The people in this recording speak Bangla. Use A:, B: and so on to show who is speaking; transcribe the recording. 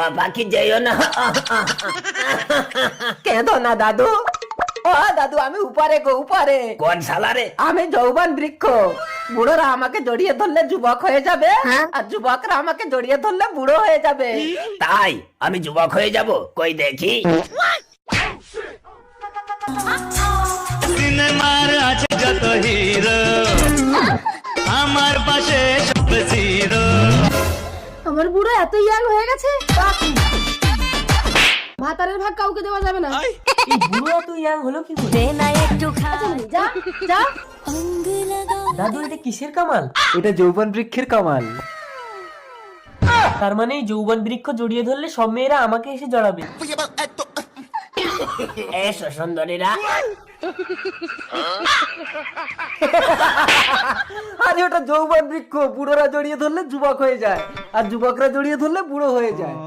A: ও পাখি যেও না।
B: কেঁদো না দাদু। ও দাদু আমি উপরে গো উপরে।
A: কোন সালারে
B: আমি যৌবন বৃক্ষ। বুড়োরা আমাকে জড়িয়ে ধরলে যুবক হয়ে যাবে আর যুবকরা আমাকে জড়িয়ে ধরলে বুড়ো হয়ে যাবে।
A: তাই আমি যুবক হয়ে যাব কই দেখি।
C: সিনেমার আছে যত হিরো আমার পাশে সব
D: আমার বুড়ো এত ইয়াং হয়ে গেছে? ভাতারের ভাগ কাউকে দেওয়া যাবে না।
B: বুড়ো তুই ইয়াং হলো কি করে?
D: যা যা।
B: দাদু এটা কিসের কামাল? এটা যৌবন বৃক্ষের কামাল। তার মানে এই যৌবন বৃক্ষ জড়িয়ে ধরলে সব মেয়েরা আমাকে এসে জড়াবে।
A: এসো সুন্দরীরা
B: ওটা যৌবন বৃক্ষ, বুড়োরা জড়িয়ে ধরলে যুবক হয়ে যায়। আর যুবকরা জড়িয়ে ধরলে বুড়ো হয়ে যায়।